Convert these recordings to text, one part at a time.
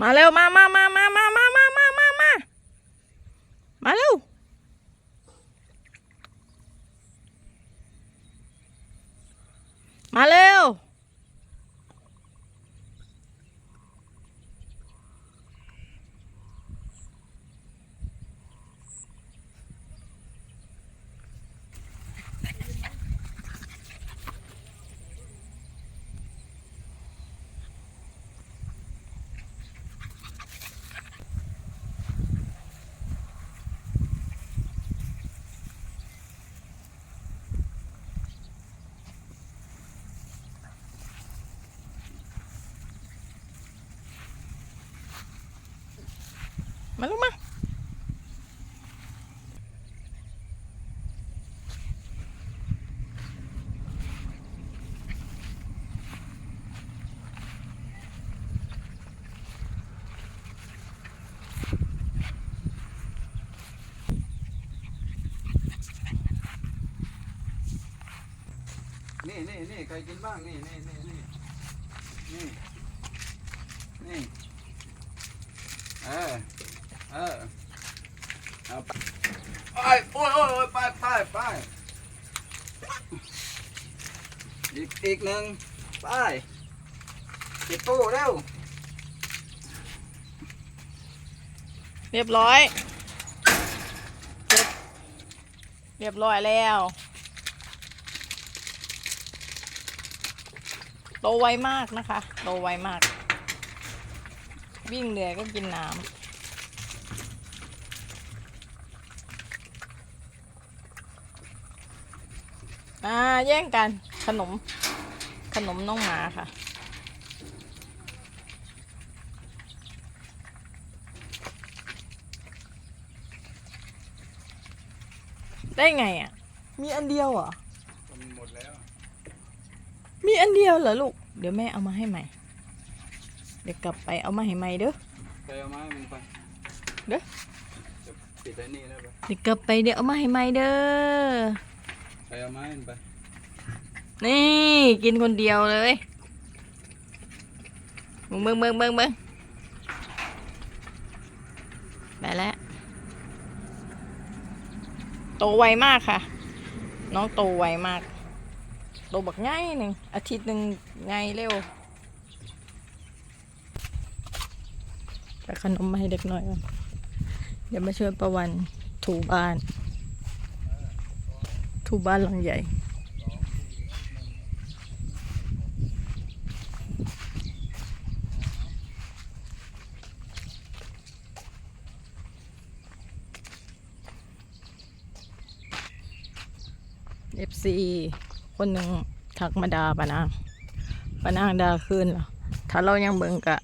มาเร็วมามามามามามามามามามามาเร็วมาเร็ว มาลูกมานี่นี่นี่ใครกินบ้างนี่นี่นี่นี่นี่นี่เออ เออเอาไปโอ้ยโอ้ยโอ้ยไปไปไปอีกอีกหนึ่งไปเก็บตู้เร็วเรียบร้อยเก็บเรียบร้อยแล้ว โตไวมากนะคะ โตไวมาก วิ่งเหนื่อยก็กินน้ำ อ่า แย่งกัน ขนม ขนมน้องหมาค่ะ ได้ไงอะ มีอันเดียวเหรอ มันหมดแล้ว มีอันเดียวเหรอลูก เดี๋ยวแม่เอามาให้ใหม่ เดี๋ยวกลับไปเอามาให้ใหม่เด้อไปเอาไม้มึงไปเด้อจะปิดไอ้นี่แล้วไป เดี๋ยวกลับไปเดี๋ยวเอามาให้ใหม่เด้อ ไปเอาไม้มึงไปนี่กินคนเดียวเลยมึงมึงมึงมึงมึงไปแล้ว โตไวมากค่ะ น้องโตไวมาก โตบักง่ายหนึ่งอาทิตย์หนึ่งไงเร็วไปขนมมาให้เด็กหน่อย เดี๋ยวมาช่วยประวันถูบ้าน ถูบ้านหลังใหญ่เอฟซีคนหนึ่งทักมาดาปะนางปะนางดาขึ้นหรอถ้าเรายังเบิ่งกะ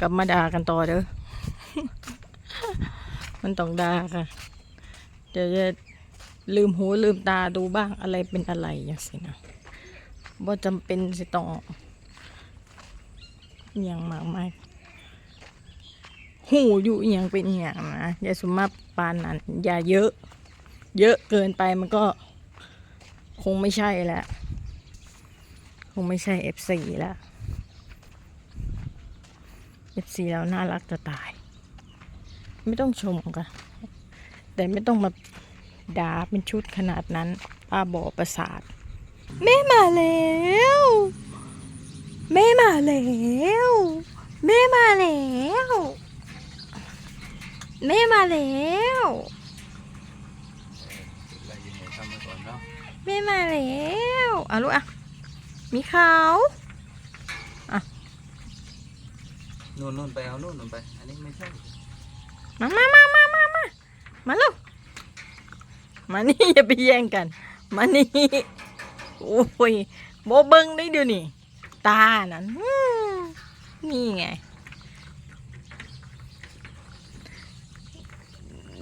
กับมาดากันต่อเด้อมันต้องดาค่ะ เดี๋ยวจะ ลืมหูลืมตาดูบ้างอะไรเป็นอะไรอย่างสินะว่าจำเป็นสิต้องอย่างมากมายหูอยู่อย่างเป็นอย่างนะอย่าสมมาปานนั้นอย่าเยอะ เยอะเกินไปมันก็ คงไม่ใช่แล้วคงไม่ใช่ F4 แล้ว F4 แล้วน่ารักจะตาย ไม่ต้องชมกันแต่ไม่ต้องมา ด่าเป็นชุดขนาดนั้นป้าบอประสาท แม่มาแล้ว แม่มาแล้วแม่มาแล้วแม่มาแล้วอะไรกินหมูทำมาก่อนเนาะแม่มาแล้วอะลูกอะมีเขานู่นนู่นไปเอานู่นนู่นไป อันนี้ไม่ใช่ มามามามามามามาลูก มานี่อย่าไปแย่งกัน มานี่โอ้ยโบเบิ้งได้ดูนี่ ตานั่นนี่ไง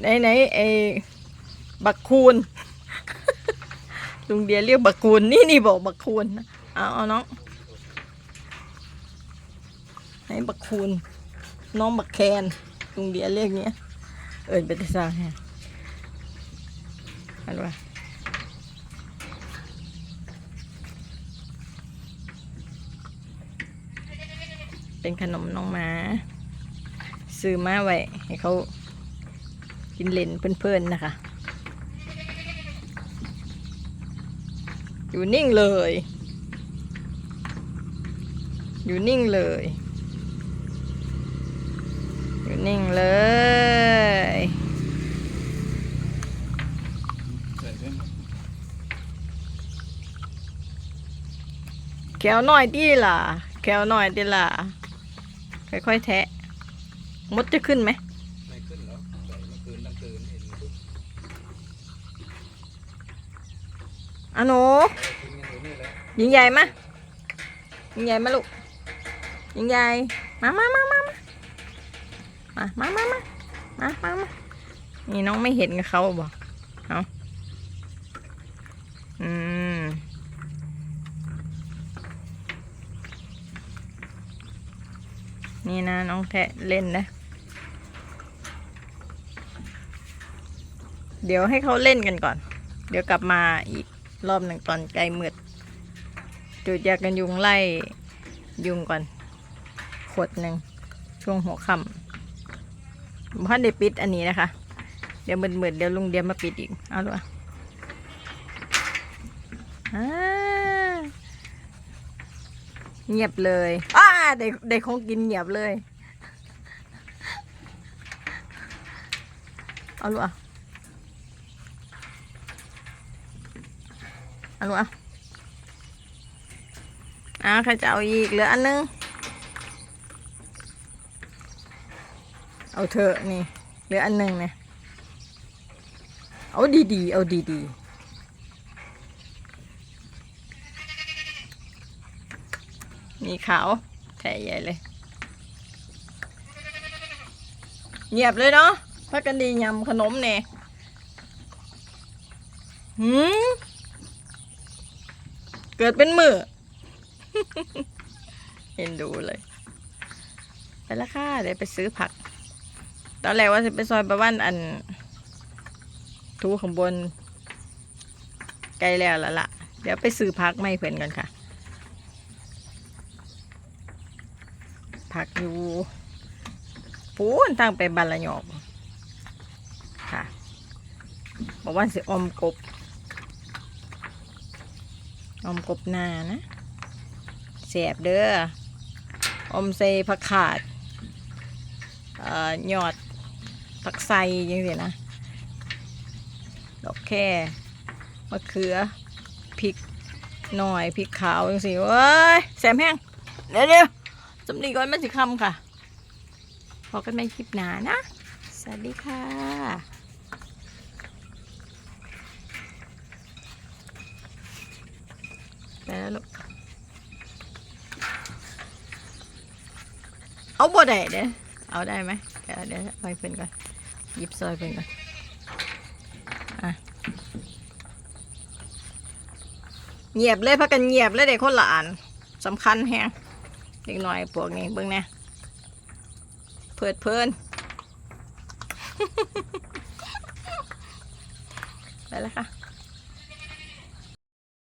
ไหนไหนไอ้บักคูนลุงเดียเรียกบักคูนนี่นี่บอกบักคูนเอาเอาน้องไหนบักคูนน้องบักแคนลุงเดียเรียกเงี้ยเอิญเป็นภาษาแฮ อันว่าเป็นขนมน้องหมา ซื้อมาไว้ ให้เขากินเล่นเพื่อนๆนะคะ อยู่นิ่งเลย อยู่นิ่งเลย อยู่นิ่งเลย ใส่ไปหมด แขวหน่อยดิล่ะแขวหน่อยดิล่ะ ค่อยๆแทะ มดจะขึ้นไหมไม่ขึ้นแล้วใส่เมื่อคืนทั้งคืนเห็นทุกอะหนูกินกันอยู่นี่แหละยิงใหญ่มายิงใหญ่มาลูกยิงใหญ่มามามามามามามามามามามานี่น้องไม่เห็นกับเขาบอกเอาอืม นี่นะน้องแทะเล่นนะ เดี๋ยวให้เขาเล่นกันก่อน เดี๋ยวกลับมาอีกรอบหนึ่งตอนใกล้มืดจุดยากันยุงไล่ยุงก่อน ขวดหนึ่งช่วงหัวค่ำพันได้ปิดอันนี้นะคะ เดี๋ยวมืดๆเดี๋ยวลุงเดียวมาปิดอีก เอาด้วยอ่าเงียบเลยอ้าได้ได้ของกินเงียบเลย เอาลูกอะเอาลูกอะอ่าใครจะเอาอีกเหลืออันนึง เอาเถอะนี่เหลืออันนึงเนี่ยเอาดีๆ เอาดีๆนี่ขาว แท่ใหญ่เลย เงียบเลยเนาะพักกันดียำขนมเนี่ยหืมเกิดเป็นมือ เห็นดูเลย ไปแล้วค่ะ เดี๋ยวไปซื้อผัก ตอนแรกว่าจะไปซอยประวันอัน ทูข้างบนใกล้แล้วละละ เดี๋ยวไปซื้อผักไม่เพื่อนกันค่ะ ผักอยู่ปูนตั้งไปบาละหยอกค่ะบอกว่าสิอมกบ อมกบนานะแสบเด้ออมใส่ผักขาดเอ่อหยอดผักไส่ยังไงนะดอกแค่มะเขือพริกหน่อยพริกขาวจังสิเว้ยแสบแห้งเดี๋ยวเดี๋ยว สำนีก่อนมันสิคำค่ะ พอกันในคลิปหนานะ สวัสดีค่ะไปแล้วลูกเอาบ่ได้เด้เอาได้ไหมเดี๋ยวเดี๋ยวไปเพิ่นก่อนหยิบซอยเพิ่นก่อนอะเงียบเลยพักกันเงียบเลยเด็กคนละอันสำคัญแฮง เด็กหน่อยพวกนี้เบิ่งแน่เพิดเพลินไปแล้วค่ะ